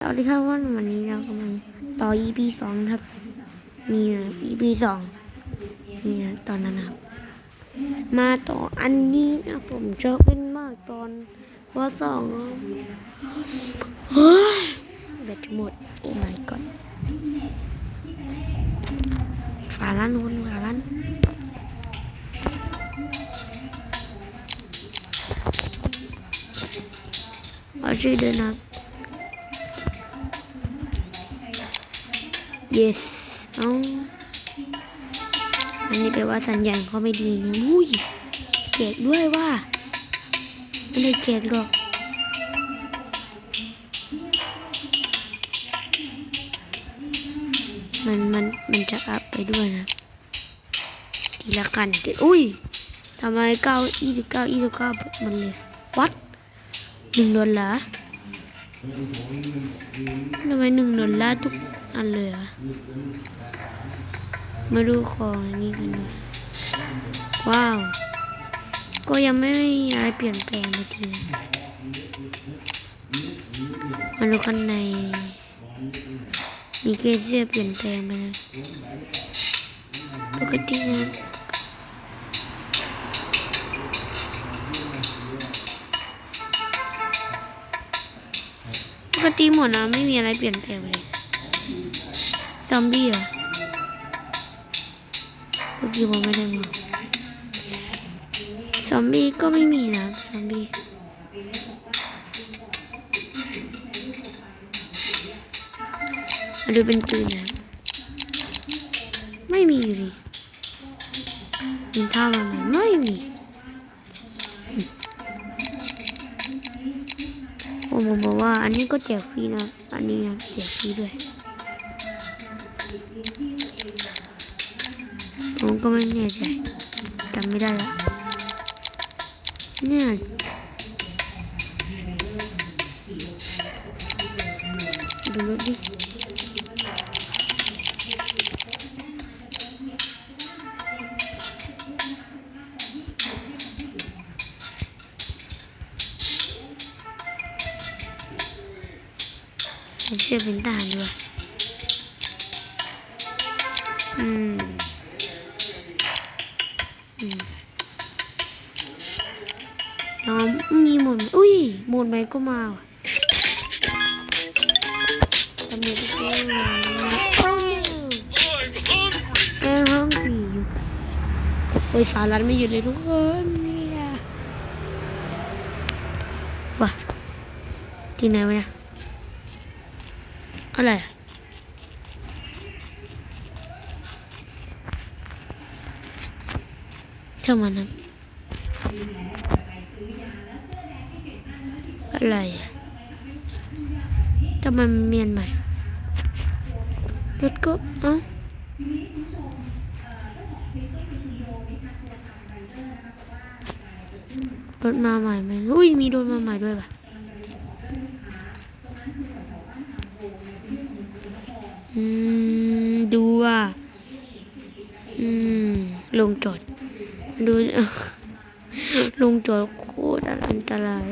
สวัสดีครับวันวันนี้เราก็มาต่อ EP สองครับนี่นะ EP สองนี่นะตอนนั้นครับ มาต่ออันนี้นะผมชอบเล่นมากตอนว่าสองเฮ้ยแบตจะหมดโอ้ my god ฝาล้านวนฝาล้านเอาชื่อเดินนะครับ yes เอาอันนี้แปลว่าสัญญาณเขาไม่ดีนี่อุ้ยแจกด้วยว่าไม่ได้แจกหรอกมันมันมันจะอัพไปด้วยนะทีละกันเจ็ดอุ้ยทำไมเก้ายี่สิบเก้ายี่สิบเก้ามันเลยวัดหนึ่งดอลลาร์ ทำไมหนึ่งดอลลาร์ทุกอันเลยอะมาดูของนนี้กันดูว้าว ก็ยังไม่มีอะไรเปลี่ยนแปลงไปทีนะมาดูข้างในมีเกจเซียเปลี่ยนแปลงไปนะปกตินะ ปกติหมดนะไม่มีอะไรเปลี่ยนแปลงเลยซอมบี้เหรอเมื่อกี้ผมไม่ได้มองซอมบี้ก็ไม่มีนะซอมบี้มาดูเป็นปืนนะไม่มีอยู่ดิมีท่ามันไมไม่ ผมบอกว่าอันนี้ก็แจกฟรีนะ อันนี้นะแจกฟรีด้วยผมก็ไม่แน่ใจจำไม่ได้ละเนี่ยดูรถดิ ชื่อเป็นทหารด้วย อืมน้องมีหมดอุ้ย หมดไหมก็มาว่ะทำไมไม่ได้มาโอ้แม่ห้องผีอยู่โอ้ยสารันไม่หยุดเลยทุกคนเนี่ยว่ะที่ไหนวะเนี่ย อะไรอะช่ามันนะอะไรทำไมมันเมียนใหม่รถก็เอ้ารถมาใหม่ไหมอุ้ย มีรถมาใหม่ด้วยป่ะ อืมดูอะอืม ลงจอด ดู ลงจอดโคตรอันตราย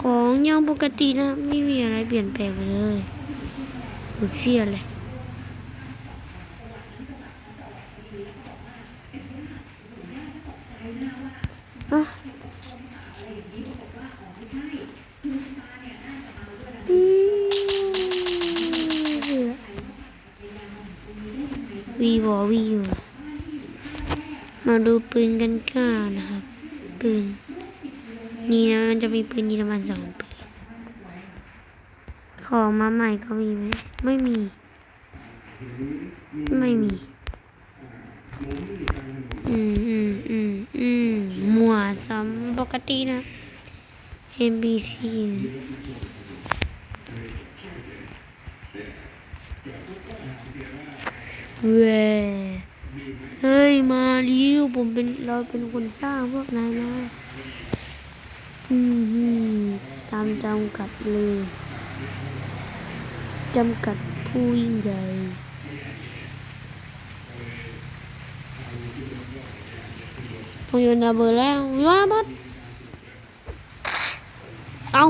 ของยังปกตินะ ไม่มีอะไรเปลี่ยนแปลงเลยหนูเสียเลยอะวีวอวีอยู่ มาดูปืนกันก่อนนะครับ ปืน นี่นะมันจะมีปืนยีรมันสองปืน ของมาใหม่ก็มีไหมไม่มี ไม่มี อืมอืมอืมอืมหมัวซ้ำปกตินะ NBC เว้ยเฮ้ มาลิวผมเป็นเราเป็นคนสร้างพวกนายนะอืมฮึตามจำกัดเลยจำกัดผู้ยิ่งใหญ่ผมอยู่ในเบอร์แล้วย้อนบัดเอา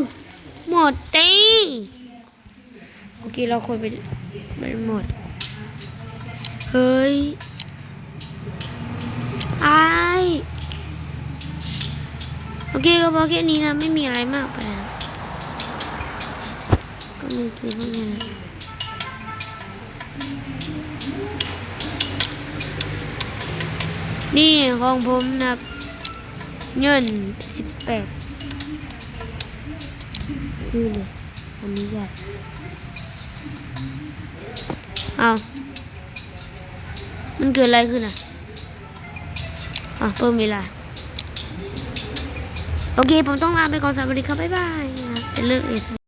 หมดตีโอเคเราคุยไปไปหมด เฮ้ยไอายโอ เคก็พอแค่นี้นะไม่มีอะไรมากไปนะก็มีเกมพวกนี้นะนี่ของผมนะเงินสิบแปดซื้อเลยอันนี้ใหญ่เอามันเกิดอะไรขึ้นอะอะเพิ่มเวลา โอเค ผมต้องลาไปก่อนสวัสดีครับ บ๊ายบายนะครับจะเลิกเอส